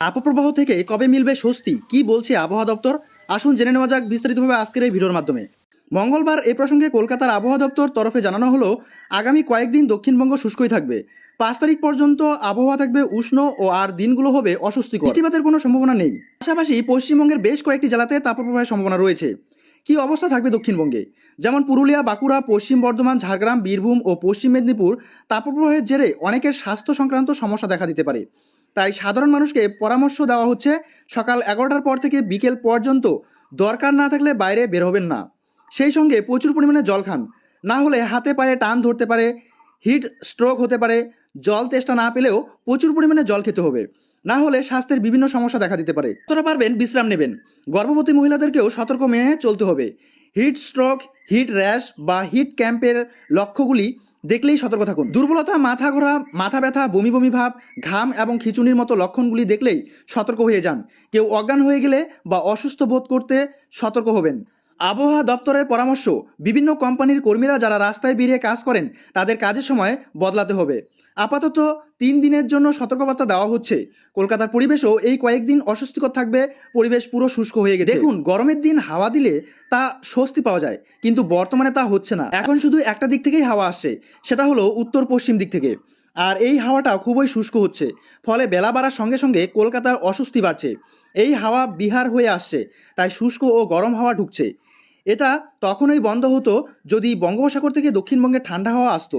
তাপপ্রবাহ থেকে কবে মিলবে স্বস্তি? কি বলছে আবহাওয়া দপ্তর? আসুন জেনে নেওয়া যাক বিস্তারিতভাবে আজকের এই ভিডিওর মাধ্যমে। মঙ্গলবার এ প্রসঙ্গে কলকাতার আবহাওয়া দপ্তর তরফে জানানো হলো, আগামী কয়েকদিন দক্ষিণবঙ্গ শুষ্কই থাকবে। পাঁচ তারিখ পর্যন্ত আবহাওয়া থাকবে উষ্ণ ও আর দিনগুলো হবে অস্বস্তিকর। বৃষ্টিপাতের কোনো সম্ভাবনা নেই। পাশাপাশি পশ্চিমবঙ্গের বেশ কয়েকটি জেলাতে তাপপ্রবাহের সম্ভাবনা রয়েছে। কি অবস্থা থাকবে দক্ষিণবঙ্গে? যেমন পুরুলিয়া, বাঁকুড়া, পশ্চিম বর্ধমান, ঝাড়গ্রাম, বীরভূম ও পশ্চিম মেদিনীপুর তাপপ্রবাহের জেরে অনেকের স্বাস্থ্য সংক্রান্ত সমস্যা দেখা দিতে পারে। তাই সাধারণ মানুষকে পরামর্শ দেওয়া হচ্ছে সকাল এগারোটার পর থেকে বিকেল পর্যন্ত দরকার না থাকলে বাইরে বের হবেন না। সেই সঙ্গে প্রচুর পরিমাণে জল খান। না হলে হাতে পায়ে টান ধরতে পারে, হিট স্ট্রোক হতে পারে, জল তেষ্টা না পেলেও প্রচুর পরিমাণে জল খেতে হবে। না হলে স্বাস্থ্যের বিভিন্ন সমস্যা দেখা দিতে পারে। যতটা পারবেন, বিশ্রাম নেবেন। গর্ভবতী মহিলাদেরকেও সতর্ক মেনে চলতে হবে। হিট স্ট্রোক, হিট র্যাশ বা হিট ক্যাম্পের লক্ষ্যগুলি দেখলেই সতর্ক থাকুন দুর্বলতা মাথা ঘোরা মাথা ব্যথা, বমি বমি ভাব, ঘাম এবং খিচুনির মতো লক্ষণগুলি দেখলেই সতর্ক হয়ে যান। কেউ অজ্ঞান হয়ে গেলে বা অসুস্থ বোধ করতে সতর্ক হবেন। আবহাওয়া দপ্তরের পরামর্শ, বিভিন্ন কোম্পানির কর্মীরা যারা রাস্তায় বেরিয়ে কাজ করেন, তাদের কাজের সময় বদলাতে হবে। আপাতত তিন দিনের জন্য সতর্কবার্তা দেওয়া হচ্ছে। কলকাতার পরিবেশও এই কয়েকদিন অস্বস্তিকর থাকবে, পরিবেশ পুরো শুষ্ক হয়ে গেছে। দেখুন, গরমের দিন হাওয়া দিলে তা স্বস্তি পাওয়া যায়, কিন্তু বর্তমানে তা হচ্ছে না। এখন শুধু একটা দিক থেকেই হাওয়া আসছে, সেটা হলো উত্তর পশ্চিম দিক থেকে। আর এই হাওয়াটা খুবই শুষ্ক হচ্ছে, ফলে বেলা বাড়ার সঙ্গে সঙ্গে কলকাতার অস্বস্তি বাড়ছে। এই হাওয়া বিহার হয়ে আসছে, তাই শুষ্ক ও গরম হাওয়া ঢুকছে। এটা তখনই বন্ধ হতো যদি বঙ্গোপসাগর থেকে দক্ষিণবঙ্গে ঠান্ডা হাওয়া আসতো।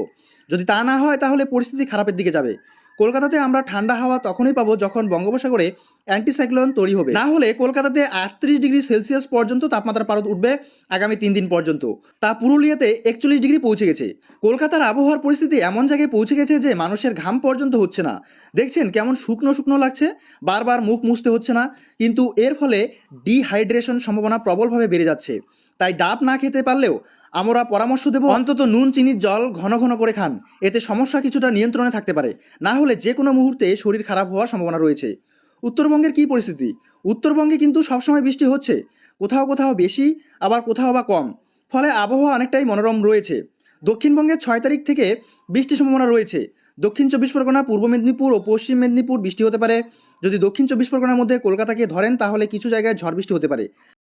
যদি তা না হয়, তাহলে পরিস্থিতি খারাপের দিকে যাবে। কলকাতাতে আমরা ঠান্ডা হাওয়া তখনই পাবো যখন বঙ্গোপসাগরে অ্যান্টিসাইক্লোন তৈরি হবে। না হলে কলকাতাতে আটত্রিশ ডিগ্রি সেলসিয়াস পর্যন্ত তাপমাত্রা পারদ উঠবে আগামী তিন দিন পর্যন্ত। তা পুরুলিয়াতে একচল্লিশ ডিগ্রি পৌঁছে গেছে। কলকাতার আবহাওয়ার পরিস্থিতি এমন জায়গায় পৌঁছে গেছে যে মানুষের ঘাম পর্যন্ত হচ্ছে না। দেখছেন কেমন শুকনো শুকনো লাগছে? বারবার মুখ মুছতে হচ্ছে না। কিন্তু এর ফলে ডিহাইড্রেশন সম্ভাবনা প্রবলভাবে বেড়ে যাচ্ছে। তাই ডাব না খেতে পারলেও আমরা পরামর্শ দেব অন্তত নুন, চিনির জল ঘন ঘন করে খান। এতে সমস্যা কিছুটা নিয়ন্ত্রণে থাকতে পারে। না হলে যে কোনো মুহূর্তে শরীর খারাপ হওয়ার সম্ভাবনা রয়েছে। উত্তরবঙ্গের কী পরিস্থিতি? উত্তরবঙ্গে কিন্তু সবসময় বৃষ্টি হচ্ছে। কোথাও কোথাও বেশি, আবার কোথাও বা কম। ফলে আবহাওয়া অনেকটাই মনোরম রয়েছে। দক্ষিণবঙ্গে ছয় তারিখ থেকে বৃষ্টির সম্ভাবনা রয়েছে। দক্ষিণ চব্বিশ পরগনা, পূর্ব মেদিনীপুর ও পশ্চিম মেদিনীপুর বৃষ্টি হতে পারে। যদি দক্ষিণ চব্বিশ পরগনার মধ্যে কলকাতাকে ধরেন, তাহলে কিছু জায়গায় ঝড় বৃষ্টি হতে পারে।